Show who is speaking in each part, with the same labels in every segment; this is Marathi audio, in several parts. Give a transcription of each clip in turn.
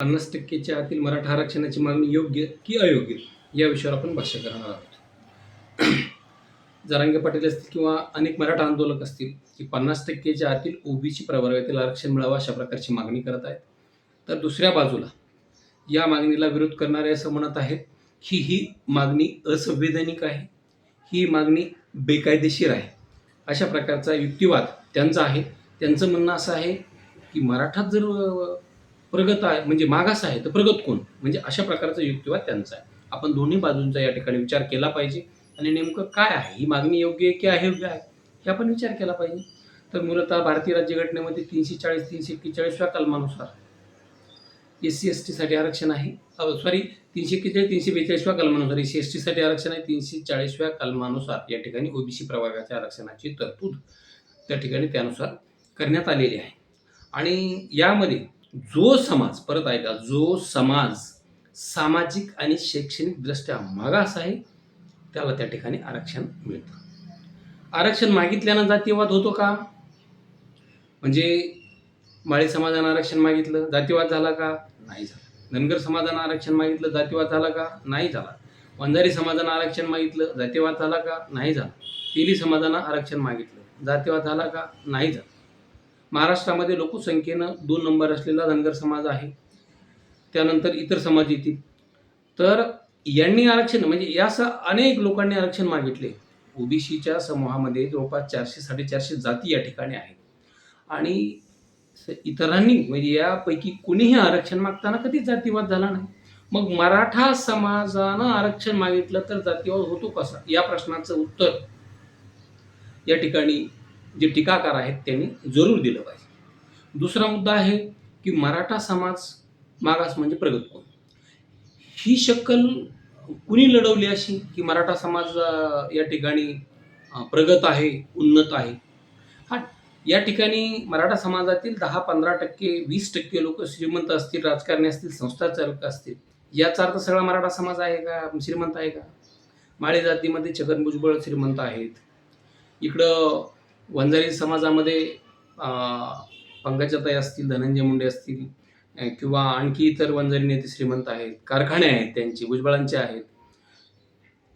Speaker 1: पन्नास टक्केच्या आतील मराठा आरक्षणाची मागणी योग्य की अयोग्य या विषयावर आपण भाष्य करणार आहोत. जरांगे पाटील असतील किंवा अनेक मराठा आंदोलक असतील की पन्नास टक्केच्या आतील ओबीसी प्रवर्गातील आरक्षण मिळावं अशा प्रकारची मागणी करत आहेत. तर दुसऱ्या बाजूला या मागणीला विरोध करणारे असं म्हणत आहेत की ही मागणी असंवैधानिक आहे ही मागणी बेकायदेशीर आहे. अशा प्रकारचा युक्तिवाद त्यांचा आहे. त्यांचं म्हणणं असं आहे की मराठात जर प्रगत आहे म्हणजे मागास आहे तर प्रगत कोण? म्हणजे अशा प्रकारचा युक्तिवाद त्यांचा आहे. आपण दोन्ही बाजूंचा या ठिकाणी विचार केला पाहिजे. आणि नेमकं काय आहे? ही मागणी योग्य आहे की अयोग्य आहे? हे आपण विचार केला पाहिजे. तर मूलतः भारतीय राज्यघटनेमध्ये तीनशे चाळीस तीनशे एक्केचाळीसव्या कलमानुसार एस सी एस टीसाठी आरक्षण आहे. सॉरी तीनशे एक्केचाळीस तीनशे बेचाळीसव्या कलमानुसार एस सी एस टीसाठी आरक्षण आहे. तीनशे चाळीसव्या कलमानुसार या ठिकाणी ओबीसी प्रवर्गाच्या आरक्षणाची तरतूद त्या ठिकाणी त्यानुसार करण्यात आलेली आहे. आणि यामध्ये जो समाज परत ऐका जो समाज सामाजिक आणि शैक्षणिक दृष्ट्या मागास आहे त्याला त्या ठिकाणी आरक्षण मिळतं. आरक्षण मागितल्यानं जातीयवाद होतो का? म्हणजे माळी समाजानं आरक्षण मागितलं जातीवाद झाला का? नाही झाला. धनगर समाजानं आरक्षण मागितलं जातीवाद झाला का? नाही झाला. वंजारी समाजानं आरक्षण मागितलं जातीवाद झाला का? नाही झाला. तेली समाजानं आरक्षण मागितलं जातीवाद झाला का? नाही झाला. महाराष्ट्रामध्ये लोकसंख्येनं दोन नंबर असलेला धनगर समाज आहे. त्यानंतर इतर समाज येतील. तर यांनी आरक्षण म्हणजे यासह अनेक लोकांनी आरक्षण मागितले. ओबीसीच्या समूहामध्ये जवळपास चारशे साडेचारशे जाती या ठिकाणी आहेत. आणि इतरांनी म्हणजे यापैकी कुणीही आरक्षण मागताना कधीच जातीवाद झाला नाही. मग मराठा समाजानं आरक्षण मागितलं तर जातीवाद होतो कसा? या प्रश्नाचं उत्तर या ठिकाणी जे टीकाकार आहेत त्यांनी जरूर दिलं पाहिजे. दुसरा मुद्दा आहे की मराठा समाज मागास म्हणजे प्रगत कोण ही शक्कल कुणी लढवली अशी की मराठा समाज या ठिकाणी प्रगत आहे उन्नत आहे? हा या ठिकाणी मराठा समाजातील दहा पंधरा टक्के वीस टक्के लोक श्रीमंत असतील राजकारणी असतील संस्था चालक असतील. याचा अर्थ सगळा मराठा समाज आहे का? श्रीमंत आहे का? माळी जातीमध्ये छगन भुजबळ श्रीमंत आहेत. इकडं वंजारी समाजामध्ये पंकजताई पंकजाताई असतील धनंजय मुंडे असतील किंवा आणखी इतर वंजारी नेते श्रीमंत आहेत कारखाने आहेत त्यांचे भुजबळांचे आहेत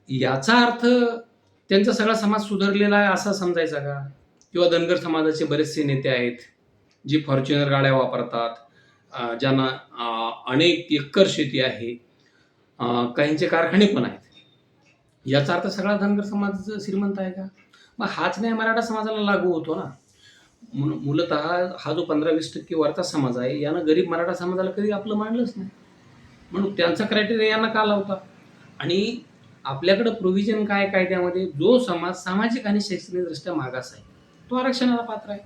Speaker 1: याचा अर्थ त्यांचा सगळा समाज सुधारलेला आहे असा समजायचा का? किंवा धनगर समाजाचे बरेचसे नेते आहेत जे फॉर्च्युनर गाड्या वापरतात ज्यांना अनेक एकर शेती आहे काहींचे कारखाने पण आहेत. याचा अर्थ सगळा धनगर समाज श्रीमंत आहे का? मग हाच न्याय मराठा समाजाला लागू होतो ना. मूलत मूलतः हा जो पंधरा वीस टक्के वरचा समाज आहे यानं गरीब मराठा समाजाला कधी आपलं मांडलंच नाही. म्हणून त्यांचा क्रायटेरिया यांना का लावता? आणि आपल्याकडं प्रोव्हिजन काय कायद्यामध्ये जो समाज सामाजिक आणि शैक्षणिकदृष्ट्या मागास आहे तो आरक्षणाला पात्र आहे.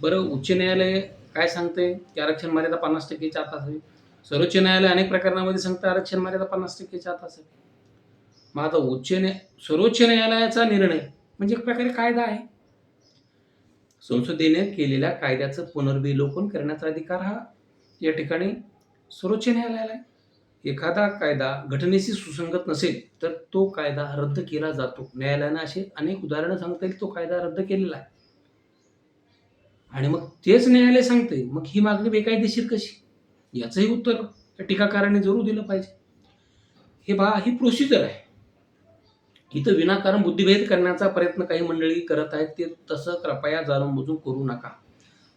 Speaker 1: बरं उच्च न्यायालय काय सांगते की आरक्षण मर्यादा पन्नास टक्केच्या आत असावी. सर्वोच्च न्यायालय अनेक प्रकरणामध्ये सांगतं आरक्षण मर्यादा पन्नास टक्केच्या आत असावी. मग आता उच्च न्याय सर्वोच्च न्यायालयाचा निर्णय म्हणजे एक प्रकारे कायदा आहे. संसदेने केलेल्या कायद्याचं पुनर्विलोकन करण्याचा अधिकार हा या ठिकाणी सर्वोच्च न्यायालयाला आहे. एखादा कायदा घटनेशी सुसंगत नसेल तर तो कायदा रद्द केला जातो. न्यायालयानं असे अनेक उदाहरणं सांगता येईल तो कायदा रद्द केलेला आहे. आणि मग तेच न्यायालय सांगते मग ही मागणी बेकायदेशीर कशी? याचंही उत्तर या टीकाकाराने जरूर दिलं पाहिजे. हे बा ही प्रोसिजर आहे. इथं विनाकारण बुद्धिभेद करण्याचा प्रयत्न काही मंडळी करत आहेत ते तसं कृपया जाणून बुजून करू नका.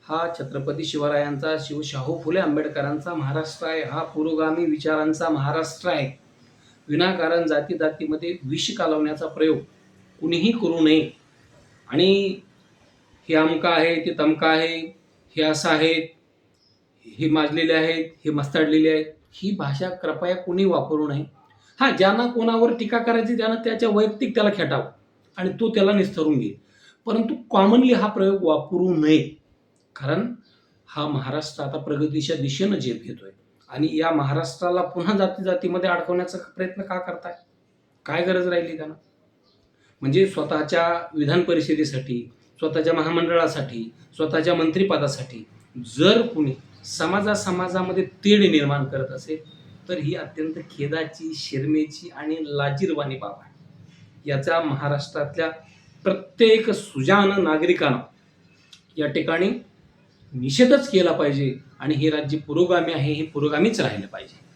Speaker 1: हा छत्रपती शिवरायांचा शिव शाहू फुले आंबेडकरांचा महाराष्ट्र आहे हा पुरोगामी विचारांचा महाराष्ट्र आहे. विनाकारण जाती जातीमध्ये विष कालवण्याचा प्रयोग कुणीही करू नये. आणि हे अमका आहे ते तमका आहे हे असं आहेत हे माजलेले आहेत हे मस्ताडलेले आहेत ही भाषा कृपया कुणी वापरू नये. हा ज्यांना कोणावर टीका करायची त्यांना त्याच्या वैयक्तिक त्याला खेटावं. आणि तो त्याला निस्तरून घेईल. परंतु कॉमनली हा प्रयोग वापरू नये. कारण हा महाराष्ट्र आता प्रगतीच्या दिशेनं झेप घेतोय. आणि या महाराष्ट्राला पुन्हा जाती जातीमध्ये अडकवण्याचा प्रयत्न का करताय? काय गरज राहिली त्यांना? म्हणजे स्वतःच्या विधान परिषदेसाठी स्वतःच्या महामंडळासाठी स्वतःच्या मंत्रिपदासाठी जर कुणी समाजा समाजामध्ये तेढ निर्माण करत असेल तर ही अत्यंत खेदाची शिरमेची आणि लाजीरवाणी बाब आहे. याचा महाराष्ट्रातल्या प्रत्येक सुजान नागरिकानं या ठिकाणी निषेधच केला पाहिजे आणि हे राज्य पुरोगामी आहे हे पुरोगामीच राहिलं पाहिजे.